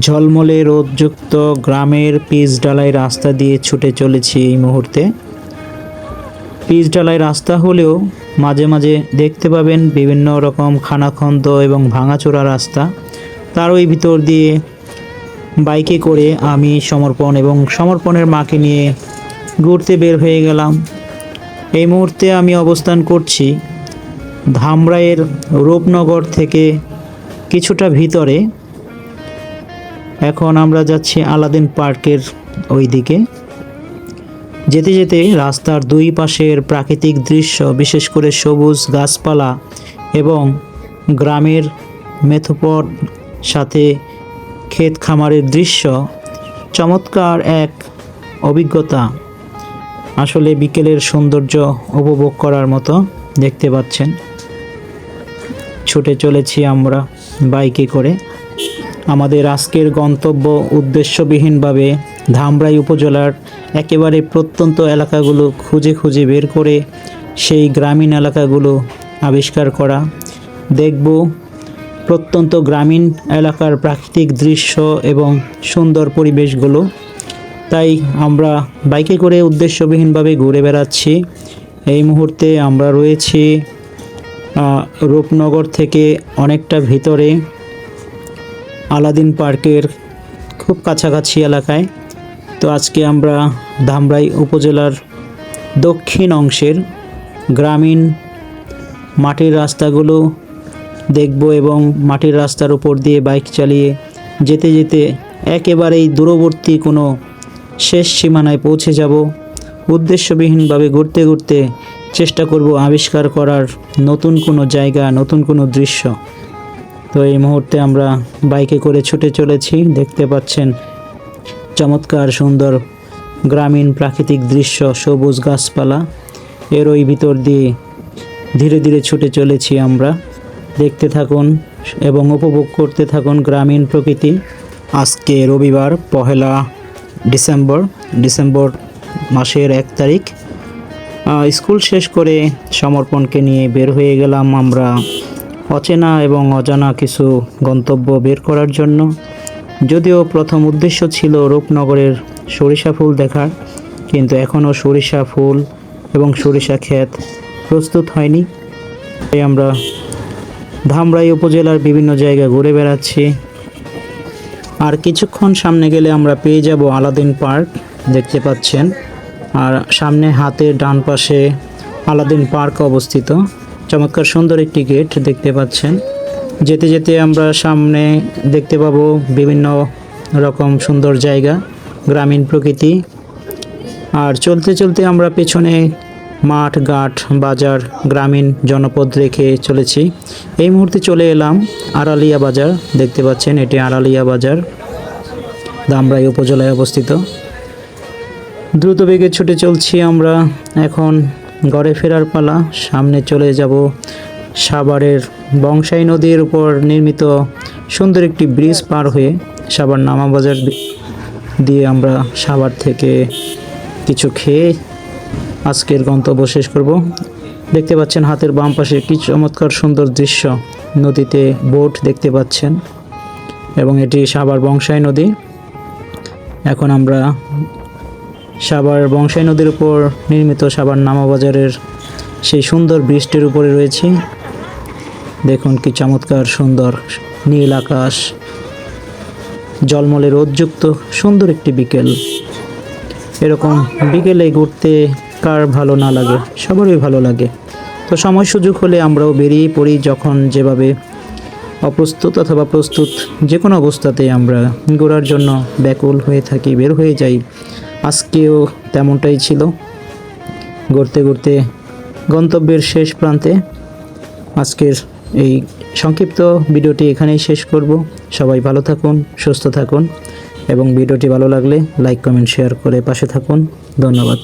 ঝলমলে রোদযুক্ত গ্রামের পিচ ঢালাই রাস্তা দিয়ে ছুটে চলেছি এই মুহূর্তে। পিচ ঢালাই রাস্তা হলেও মাঝে মাঝে দেখতে পাবেন বিভিন্ন রকম খানাখন্দ এবং ভাঙাচোরা রাস্তা। তার ওই ভিতর দিয়ে বাইকে করে আমি সমর্পণ এবং সমর্পণের মাকে নিয়ে ঘুরতে বের হয়ে গেলাম। এই মুহূর্তে আমি অবস্থান করছি ধামরাইয়ের রূপনগর থেকে কিছুটা ভিতরে। এখন আমরা যাচ্ছি আলাদিন পার্কের ওই দিকে যেতে যেতে রাস্তার দুই পাশের প্রাকৃতিক দৃশ্য, বিশেষ করে সবুজ গাছপালা এবং গ্রামের মেথোপট সাথে ক্ষেত খামারের দৃশ্য, চমৎকার এক অভিজ্ঞতা। আসলে বিকেলের সৌন্দর্য উপভোগ করার মতো দেখতে পাচ্ছেন। ছুটে চলেছি আমরা বাইকে করে। আমাদের আজকের গন্তব্য উদ্দেশ্যবিহীনভাবে ধামরাই উপজেলার একেবারে প্রত্যন্ত এলাকাগুলো খুঁজে খুঁজে বের করে সেই গ্রামীণ এলাকাগুলো আবিষ্কার করা। দেখব প্রত্যন্ত গ্রামীণ এলাকার প্রাকৃতিক দৃশ্য এবং সুন্দর পরিবেশগুলো। তাই আমরা বাইকে করে উদ্দেশ্যবিহীনভাবে ঘুরে বেড়াচ্ছি। এই মুহূর্তে আমরা রয়েছি রূপনগর থেকে অনেকটা ভিতরে। আলাদিন পার্কের খুব কাছাকাছি এলাকায়। তো আজকে আমরা ধামরাই উপজেলার দক্ষিণ অংশের গ্রামীণ মাটির রাস্তাগুলো দেখব এবং মাটির রাস্তার উপর দিয়ে বাইক চালিয়ে যেতে যেতে একেবারেই দূরবর্তী কোনো শেষ সীমানায় পৌঁছে যাব। উদ্দেশ্যবিহীনভাবে ঘুরতে ঘুরতে চেষ্টা করব আবিষ্কার করার নতুন কোনো জায়গা, নতুন কোনো দৃশ্য। তো এই মুহূর্তে আমরা বাইকে করে ছুটে চলেছি, দেখতে পাচ্ছেন চমৎকার সুন্দর গ্রামীণ প্রাকৃতিক দৃশ্য, সবুজ গাছপালা। এর ওই ভিতর দিয়ে ধীরে ধীরে ছুটে চলেছি আমরা। দেখতে থাকুন এবং উপভোগ করতে থাকুন গ্রামীণ প্রকৃতি। আজকে রবিবার, পহেলা ডিসেম্বর ডিসেম্বর মাসের এক তারিখ। স্কুল শেষ করে সমর্পণকে নিয়ে বের হয়ে গেলাম আমরা। অচেনা এবং অজানা কিছু গন্তব্য বের করার জন্য। যদিও প্রথম উদ্দেশ্য ছিল রূপনগরের সরিষা ফুল দেখার, কিন্তু এখনও সরিষা ফুল এবং সরিষা ক্ষেত প্রস্তুত হয়নি। তাই আমরা ধামরাই উপজেলার বিভিন্ন জায়গা ঘুরে বেড়াচ্ছি। আর কিছুক্ষণ সামনে গেলে আমরা পেয়ে যাব আলাদিন পার্ক, দেখতে পাচ্ছেন। আর সামনে হাতের ডান পাশে আলাদিন পার্ক অবস্থিত। চমৎকার সুন্দর একটি গেট দেখতে পাচ্ছেন। যেতে যেতে আমরা সামনে দেখতে পাবো বিভিন্ন রকম সুন্দর জায়গা, গ্রামীণ প্রকৃতি। আর চলতে চলতে আমরা পেছনে মাঠ, ঘাট, বাজার, গ্রামীণ জনপদ রেখে চলেছি। এই মুহূর্তে চলে এলাম আড়ালিয়া বাজার। দেখতে পাচ্ছেন, এটি আড়ালিয়া বাজার, দামরাই উপজেলায় অবস্থিত। দ্রুত বেগে ছুটে চলছি আমরা। এখন ঘরে ফেরার পালা, সামনে চলে যাব সাভারের বংশাই নদীর উপর নির্মিত সুন্দর একটি ব্রিজ পার হয়ে সাভার নামা বাজার দিয়ে আমরা সাভার থেকে কিছু খেয়ে আজকের গন্তব্য শেষ করব। দেখতে পাচ্ছেন হাতের বাম পাশে কি চমৎকার সুন্দর দৃশ্য। নদীতে বোট দেখতে পাচ্ছেন এবং এটি সাভার বংশাই নদী। এখন আমরা সাভার বংশাই নদীর উপর নির্মিত সাভার নামাবাজারের সেই সুন্দর বৃষ্টির উপরে রয়েছি। দেখুন কি চমৎকার সুন্দর নীল আকাশ জলমলে রোদযুক্ত সুন্দর একটি বিকেল। এরকম বিকেলে ঘুরতে কার ভালো না লাগে? সবারই ভালো লাগে। তো সময় সুযোগ হলে আমরাও বেরিয়ে পড়ি যখন যেভাবে অপ্রস্তুত অথবা প্রস্তুত যে কোনো অবস্থাতেই আমরা ঘোরার জন্য ব্যাকুল হয়ে থাকি, বের হয়ে যাই। আজকেও তেমনটাই ছিল। ঘুরতে ঘুরতে গন্তব্যের শেষ প্রান্তে আজকের এই সংক্ষিপ্ত ভিডিওটি এখানেই শেষ করব। সবাই ভালো থাকুন, সুস্থ থাকুন এবং ভিডিওটি ভালো লাগলে লাইক, কমেন্ট, শেয়ার করে পাশে থাকুন। ধন্যবাদ।